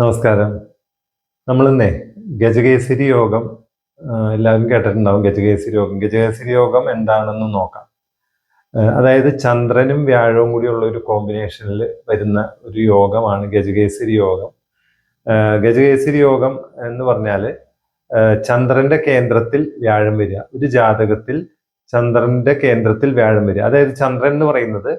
നമസ്കാരം. നമ്മളിന്നേ ഗജകേസരി യോഗം എല്ലാവരും കേട്ടിട്ടുണ്ടാവും ഗജകേസരി യോഗം. ഗജകേസരി യോഗം എന്താണെന്ന് നോക്കാം. അതായത് ചന്ദ്രനും വ്യാഴവും കൂടിയുള്ള ഒരു കോമ്പിനേഷനിൽ വരുന്ന ഒരു യോഗമാണ് ഗജകേസരി യോഗം. ഗജകേസരി യോഗം എന്ന് പറഞ്ഞാൽ ചന്ദ്രന്റെ കേന്ദ്രത്തിൽ വ്യാഴം വരിക. ഒരു ജാതകത്തിൽ ചന്ദ്രന്റെ കേന്ദ്രത്തിൽ വ്യാഴം വരിക. അതായത് ചന്ദ്രൻ എന്ന് പറയുന്നത്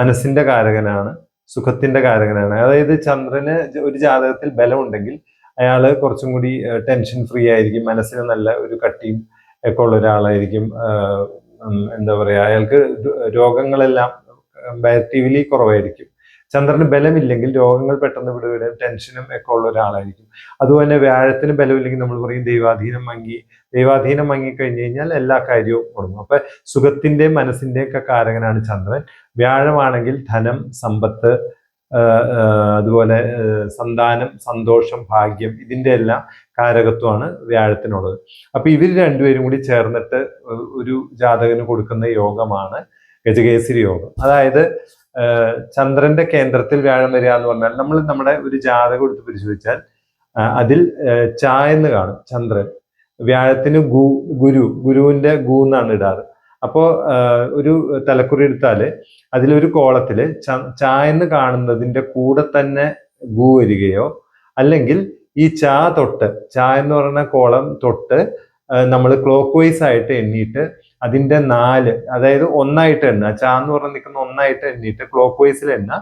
മനസ്സിന്റെ കാരകനാണ്. സുഖത്തിന്റെ കാരകനാണ്. അതായത് ചന്ദ്രന് ഒരു ജാതകത്തിൽ ബലമുണ്ടെങ്കിൽ അയാൾ കുറച്ചും കൂടി ടെൻഷൻ ഫ്രീ ആയിരിക്കും. മനസ്സിന് നല്ല ഒരു കട്ടിയും ഒക്കെ ഉള്ള ഒരാളായിരിക്കും. എന്താ പറയാ അയാൾക്ക് രോഗങ്ങളെല്ലാം കമ്പാരിറ്റീവ്ലി കുറവായിരിക്കും. ചന്ദ്രന് ബലമില്ലെങ്കിൽ രോഗങ്ങൾ പെട്ടെന്ന് വിടുകയും ടെൻഷനും ഒക്കെ ഉള്ള ഒരാളായിരിക്കും. അതുപോലെ വ്യാഴത്തിന് ബലമില്ലെങ്കിൽ നമ്മൾ പറയും ദൈവാധീനം മങ്ങി. ദൈവാധീനം മങ്ങി കഴിഞ്ഞു കഴിഞ്ഞാൽ എല്ലാ കാര്യവും കൊടുക്കും അപ്പൊ സുഖത്തിന്റെയും മനസ്സിന്റെയും ഒക്കെ കാരകനാണ് ചന്ദ്രൻ. വ്യാഴമാണെങ്കിൽ ധനം സമ്പത്ത് അതുപോലെ സന്താനം സന്തോഷം ഭാഗ്യം ഇതിന്റെ എല്ലാം കാരകത്വമാണ് വ്യാഴത്തിനുള്ളത്. അപ്പൊ ഇവർ രണ്ടുപേരും കൂടി ചേർന്നിട്ട് ഒരു ജാതകന് കൊടുക്കുന്ന യോഗമാണ് ഗജകേസരി യോഗം. അതായത് ചന്ദ്രന്റെ കേന്ദ്രത്തിൽ വ്യാഴം വരിക എന്ന് പറഞ്ഞാൽ നമ്മൾ നമ്മുടെ ഒരു ജാതകം എടുത്ത് പരിശോധിച്ചാൽ അതിൽ ചായ എന്ന് കാണും ചന്ദ്രൻ. വ്യാഴത്തിന് ഗു ഗുരു ഗുരുവിന്റെ ഗു എന്നാണ് ഇടാറ്. അപ്പോ ഒരു തലക്കുറി എടുത്താൽ അതിലൊരു കോളത്തിൽ ച- എന്ന് കാണുന്നതിന്റെ കൂടെ തന്നെ ഗു വരികയോ അല്ലെങ്കിൽ ഈ ച തൊട്ട് ച എന്ന് പറയുന്ന കോളം തൊട്ട് നമ്മൾ ക്ലോക്ക് വൈസ് ആയിട്ട് എണ്ണിയിട്ട് അതിന്റെ നാല് അതായത് ഒന്നായിട്ട് എണ്ണ ചാ എന്ന് പറഞ്ഞ് നിൽക്കുന്ന ഒന്നായിട്ട് എണ്ണിയിട്ട് ക്ലോക്ക് വൈസിൽ എണ്ണ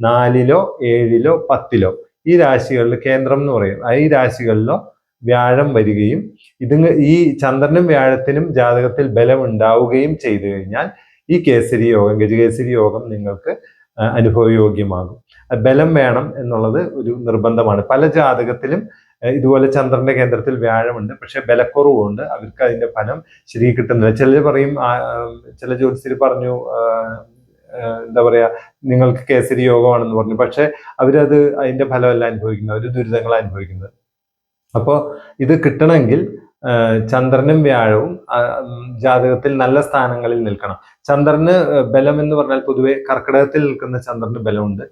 നാലിലോ ഏഴിലോ പത്തിലോ. ഈ രാശികളിൽ കേന്ദ്രം എന്ന് പറയും. ഈ രാശികളിലോ വ്യാഴം വരികയും ഇത് ഈ ചന്ദ്രനും വ്യാഴത്തിനും ജാതകത്തിൽ ബലം ഉണ്ടാവുകയും ചെയ്തു കഴിഞ്ഞാൽ ഈ കേസരി യോഗം ഗജകേസരി യോഗം നിങ്ങൾക്ക് അനുഭവയോഗ്യമാകും. ബലം വേണം എന്നുള്ളത് ഒരു നിർബന്ധമാണ്. പല ജാതകത്തിലും ഇതുപോലെ ചന്ദ്രന്റെ കേന്ദ്രത്തിൽ വ്യാഴമുണ്ട് പക്ഷെ ബലക്കുറവുണ്ട്. അവർക്ക് അതിന്റെ ഫലം ശരി കിട്ടുന്നില്ല ചിലർ പറയും ചില ജ്യോതിഷർ പറഞ്ഞു എന്താ പറയാ നിങ്ങൾക്ക് കേസരി യോഗമാണെന്ന് പറഞ്ഞു. പക്ഷെ അവരത് അതിന്റെ ഫലമല്ല അനുഭവിക്കുന്നത് അവർ ദുരിതങ്ങൾ അനുഭവിക്കുന്നത്. അപ്പോൾ ഇത് കിട്ടണമെങ്കിൽ ചന്ദ്രനും വ്യാഴവും ജാതകത്തിൽ നല്ല സ്ഥാനങ്ങളിൽ നിൽക്കണം. ചന്ദ്രന് ബലം എന്ന് പറഞ്ഞാൽ പൊതുവെ കർക്കിടകത്തിൽ നിൽക്കുന്ന ചന്ദ്രന് ബലമുണ്ട്.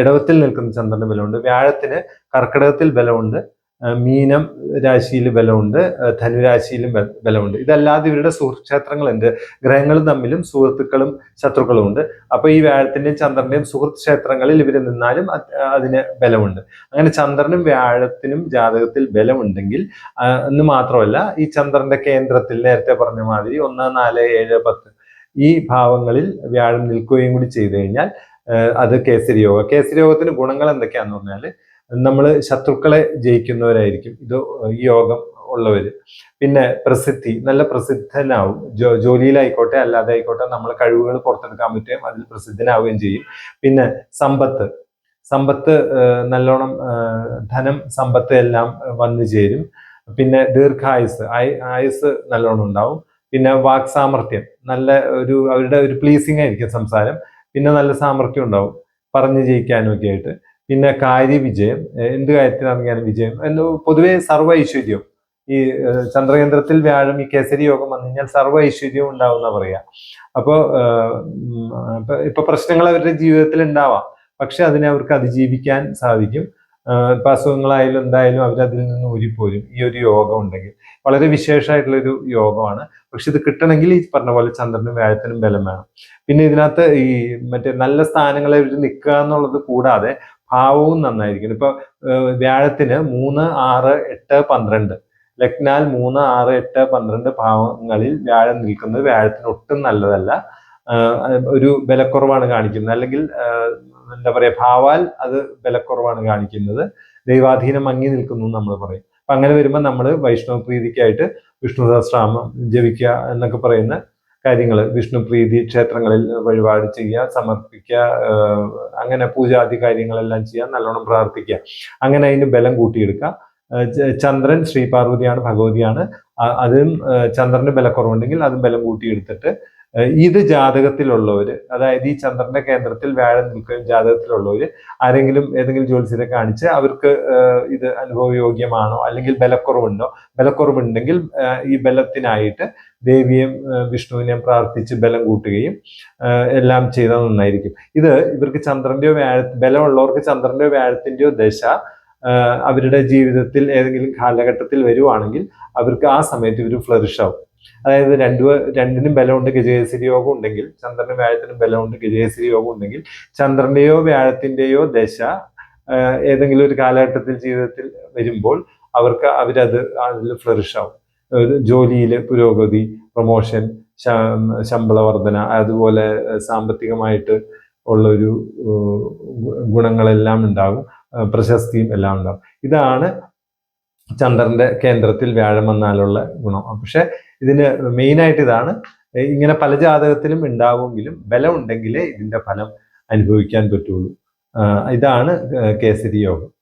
ഇടവത്തിൽ നിൽക്കുന്ന ചന്ദ്രന് ബലമുണ്ട്. വ്യാഴത്തിന് കർക്കിടകത്തിൽ ബലമുണ്ട്. മീനം രാശിയിൽ ബലമുണ്ട്. ധനുരാശിയിലും ബലമുണ്ട്. ഇതല്ലാതെ ഇവരുടെ സുഹൃക്ഷേത്രങ്ങളുണ്ട് ഗ്രഹങ്ങൾ തമ്മിലും സുഹൃത്തുക്കളും ശത്രുക്കളും ഉണ്ട് അപ്പൊ ഈ വ്യാഴത്തിന്റെയും ചന്ദ്രന്റെയും സുഹൃത്ത് ക്ഷേത്രങ്ങളിൽ ഇവർ നിന്നാലും അത് അതിന് ബലമുണ്ട്. അങ്ങനെ ചന്ദ്രനും വ്യാഴത്തിനും ജാതകത്തിൽ ബലമുണ്ടെങ്കിൽ എന്ന് മാത്രമല്ല ഈ ചന്ദ്രന്റെ കേന്ദ്രത്തിൽ നേരത്തെ പറഞ്ഞ മാതിരി ഒന്ന് നാല് ഏഴ് പത്ത് ഈ ഭാവങ്ങളിൽ വ്യാഴം നിൽക്കുകയും കൂടി ചെയ്തു കഴിഞ്ഞാൽ അത് കേസരി യോഗ കേസരി യോഗത്തിന് ഗുണങ്ങൾ എന്തൊക്കെയാന്ന് പറഞ്ഞാൽ നമ്മൾ ശത്രുക്കളെ ജയിക്കുന്നവരായിരിക്കും. ഇത് ഈ യോഗം ഉള്ളവര്. പിന്നെ പ്രസിദ്ധി നല്ല പ്രസിദ്ധനാവും. ജോ ജോലിയിലായിക്കോട്ടെ അല്ലാതെ ആയിക്കോട്ടെ നമ്മളെ കഴിവുകൾ പുറത്തെടുക്കാൻ പറ്റുകയും അതിൽ പ്രസിദ്ധനാവുകയും ചെയ്യും. പിന്നെ സമ്പത്ത്. സമ്പത്ത് നല്ലോണം ധനം സമ്പത്ത് എല്ലാം വന്നു ചേരും. പിന്നെ ദീർഘായുസ് ആയു ആയുസ് നല്ലോണം ഉണ്ടാവും. പിന്നെ വാക്സാമർത്ഥ്യം നല്ല ഒരു അവരുടെ ഒരു പ്ലീസിംഗ് ആയിരിക്കും സംസാരം. പിന്നെ നല്ല സാമർഥ്യം ഉണ്ടാവും. പറഞ്ഞു ജയിക്കാനും ഒക്കെ ആയിട്ട്. പിന്നെ കാര്യ വിജയം എന്ത് കാര്യത്തിലാണെങ്കിലും വിജയം. പൊതുവേ സർവ ഐശ്വര്യം. ഈ ചന്ദ്രകേന്ദ്രത്തിൽ വ്യാഴം ഈ കേസരി യോഗം വന്നു കഴിഞ്ഞാൽ സർവ ഐശ്വര്യവും ഉണ്ടാവും എന്നാ പറയാ. അപ്പോ ഏഹ് ഇപ്പൊ പ്രശ്നങ്ങൾ അവരുടെ ജീവിതത്തിൽ ഉണ്ടാവാം. പക്ഷെ അതിനെ അവർക്ക് അതിജീവിക്കാൻ സാധിക്കും. ഇപ്പൊ അസുഖങ്ങളായാലും എന്തായാലും അവരതിൽ നിന്ന് ഊരിപ്പോരും. ഈ ഒരു യോഗം ഉണ്ടെങ്കിൽ. വളരെ വിശേഷമായിട്ടുള്ള ഒരു യോഗമാണ്. പക്ഷെ ഇത് കിട്ടണമെങ്കിൽ ഈ പറഞ്ഞ പോലെ ചന്ദ്രനും വ്യാഴത്തിനും ബലം വേണം. പിന്നെ ഇതിനകത്ത് ഈ മറ്റേ നല്ല സ്ഥാനങ്ങളെ നിൽക്കുക എന്നുള്ളത് കൂടാതെ ഭാവവും നന്നായിരിക്കണം. ഇപ്പൊ വ്യാഴത്തിന് മൂന്ന് ആറ് എട്ട് പന്ത്രണ്ട്. ലഗ്നാൽ മൂന്ന് ആറ് എട്ട് പന്ത്രണ്ട് ഭാവങ്ങളിൽ വ്യാഴം നിൽക്കുന്നത് വ്യാഴത്തിന് ഒട്ടും നല്ലതല്ല. ഒരു ബലക്കുറവാണ് കാണിക്കുന്നത്. അല്ലെങ്കിൽ എന്താ പറയുക ഭാവാൽ അത് ബലക്കുറവാണ് കാണിക്കുന്നത്. ദൈവാധീനം മങ്ങി നിൽക്കുന്നു നമ്മൾ പറയും. അപ്പൊ അങ്ങനെ വരുമ്പോൾ നമ്മൾ വൈഷ്ണവ പ്രീതിക്കായിട്ട് വിഷ്ണു സഹസ്രാമം ജപിക്കുക എന്നൊക്കെ പറയുന്ന കാര്യങ്ങൾ വിഷ്ണു പ്രീതി ക്ഷേത്രങ്ങളിൽ വഴിപാട് ചെയ്യുക സമർപ്പിക്കുക അങ്ങനെ പൂജാതി കാര്യങ്ങളെല്ലാം ചെയ്യുക നല്ലോണം പ്രാർത്ഥിക്കുക. അങ്ങനെ അതിന് ബലം കൂട്ടിയെടുക്കുക. ചന്ദ്രൻ ശ്രീപാർവതിയാണ് ഭഗവതിയാണ്. അതും ചന്ദ്രന്റെ ചന്ദ്രന് ബലക്കുറവുണ്ടെങ്കിൽ അതും ബലം കൂട്ടിയെടുത്തിട്ട് ഇത് ജാതകത്തിലുള്ളവർ അതായത് ഈ ചന്ദ്രന്റെ കേന്ദ്രത്തിൽ വ്യാഴം നിൽക്കുകയും ജാതകത്തിലുള്ളവർ ആരെങ്കിലും ഏതെങ്കിലും ജ്യോത്സ്യരെ കാണിച്ച് അവർക്ക് ഇത് അനുഭവയോഗ്യമാണോ അല്ലെങ്കിൽ ബലക്കുറവുണ്ടോ? ബലക്കുറവുണ്ടെങ്കിൽ ഈ ബലത്തിനായിട്ട് ദേവിയെയും വിഷ്ണുവിനെയും പ്രാർത്ഥിച്ച് ബലം കൂട്ടുകയും എല്ലാം ചെയ്താൽ നന്നായിരിക്കും. ഇത് ഇവർക്ക് ചന്ദ്രന്റെയോ വ്യാഴ ബലമുള്ളവർക്ക് ചന്ദ്രന്റെയോ വ്യാഴത്തിന്റെയോ ദശ അവരുടെ ജീവിതത്തിൽ ഏതെങ്കിലും കാലഘട്ടത്തിൽ വരുവാണെങ്കിൽ അവർക്ക് ആ സമയത്ത് ഇവർ ഫ്ലറിഷ് ആവും. അതായത് രണ്ടു രണ്ടിനും ബലമുണ്ട് ഗജകേസരി യോഗം ഉണ്ടെങ്കിൽ ചന്ദ്രനും വ്യാഴത്തിനും ബലമുണ്ട് ഗജകേസരി യോഗം ഉണ്ടെങ്കിൽ ചന്ദ്രന്റെയോ വ്യാഴത്തിന്റെയോ ദശ ഏതെങ്കിലും ഒരു കാലഘട്ടത്തിൽ ജീവിതത്തിൽ വരുമ്പോൾ അവർക്ക് അവരത് അതിൽ ഫ്ലറിഷ് ആവും. ജോലിയിൽ പുരോഗതി പ്രൊമോഷൻ ശമ്പള വർധന അതുപോലെ സാമ്പത്തികമായിട്ട് ഉള്ള ഒരു ഗുണങ്ങളെല്ലാം ഉണ്ടാകും പ്രശസ്തിയും എല്ലാം ഉണ്ടാകും. ഇതാണ് ചന്ദ്രന്റെ കേന്ദ്രത്തിൽ വ്യാഴം വന്നാലുള്ള ഗുണം. പക്ഷെ ഇതിന് മെയിനായിട്ട് ഇതാണ് ഇങ്ങനെ പല ജാതകത്തിലും ഉണ്ടാവുമെങ്കിലും ബലം ഉണ്ടെങ്കിലേ ഇതിന്റെ ഫലം അനുഭവിക്കാൻ പറ്റുള്ളൂ. ഇതാണ് കേസരി യോഗം.